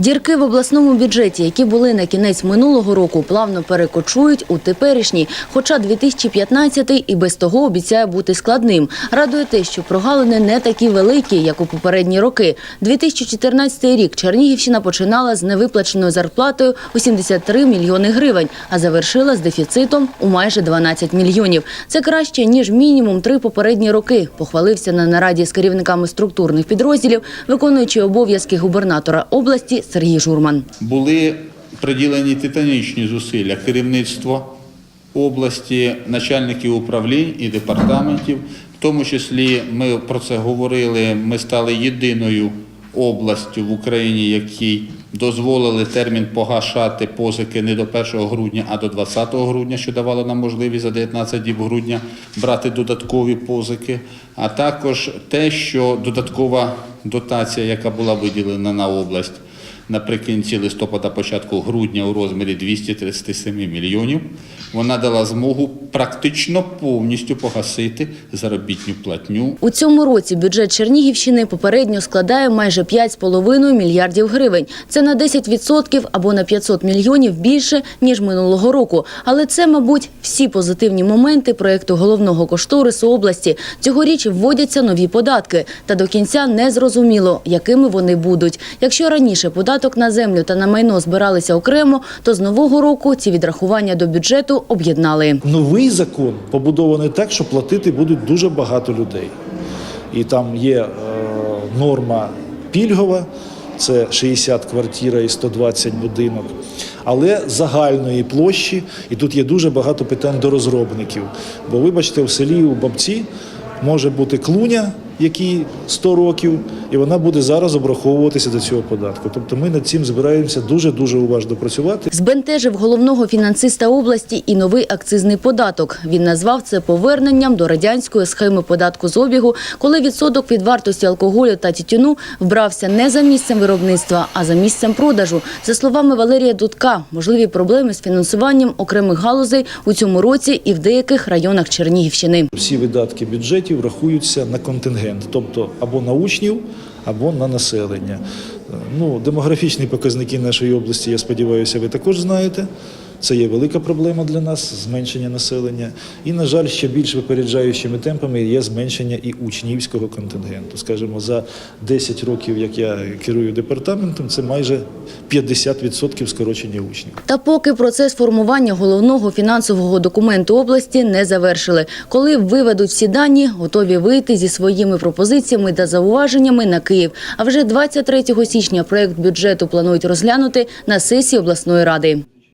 Дірки в обласному бюджеті, які були на кінець минулого року, плавно перекочують у теперішній. Хоча 2015 і без того обіцяє бути складним. Радує те, що прогалини не такі великі, як у попередні роки. 2014 рік Чернігівщина починала з невиплаченою зарплатою у 73 мільйони гривень, а завершила з дефіцитом у майже 12 мільйонів. Це краще ніж мінімум три попередні роки. Похвалився на нараді з керівниками структурних підрозділів, виконуючий обов'язки губернатора області Сергій Журман. були приділені титанічні зусилля керівництва області, начальників управлінь і департаментів. В тому числі ми про це говорили. Ми стали єдиною областю в Україні, якій дозволили термін погашати позики не до 1 грудня, а до 20 грудня, що давало нам можливість за 19 діб грудня брати додаткові позики. А також те, що додаткова дотація, яка була виділена на область наприкінці листопада, початку грудня у розмірі 237 мільйонів, вона дала змогу практично повністю погасити заробітню платню У цьому році бюджет Чернігівщини попередньо складає майже 5,5 мільярдів гривень. Це на 10% або на 500 мільйонів більше, ніж минулого року. Але це, мабуть, всі позитивні моменти проєкту головного кошторису області. Цьогоріч вводяться нові податки. Та до кінця не зрозуміло, якими вони будуть. Якщо раніше податок на землю та на майно збиралися окремо, то з нового року ці відрахування до бюджету об'єднали. Новий закон побудований так, що платити будуть дуже багато людей. І там є е, норма пільгова, це 60 квартира і 120 будинок, але загальної площі, і тут є дуже багато питань до розробників. Бо, вибачте, в селі у бабці може бути клуня, якій 100 років, і вона буде зараз обраховуватися до цього податку. Тобто ми над цим збираємося дуже-дуже уважно працювати. Збентежив головного фінансиста області і новий акцизний податок. Він назвав це поверненням до радянської схеми податку з обігу, коли відсоток від вартості алкоголю та тютюну вбрався не за місцем виробництва, а за місцем продажу. За словами Валерія Дудка, можливі проблеми з фінансуванням окремих галузей у цьому році і в деяких районах Чернігівщини. Всі видатки бюджетів рахуються на контингент, тобто або на учнів, або на населення. Ну, демографічні показники нашої області, я сподіваюся, ви також знаєте. Це є велика проблема для нас зменшення населення. І, на жаль, ще більш випереджаючими темпами є зменшення і учнівського контингенту. Скажімо, за 10 років, як я керую департаментом, це майже 50% скорочення учнів. Та поки процес формування головного фінансового документу області не завершили. Коли виведуть всі дані, готові вийти зі своїми пропозиціями та зауваженнями на Київ. А вже 23 січня проект бюджету планують розглянути на сесії обласної ради.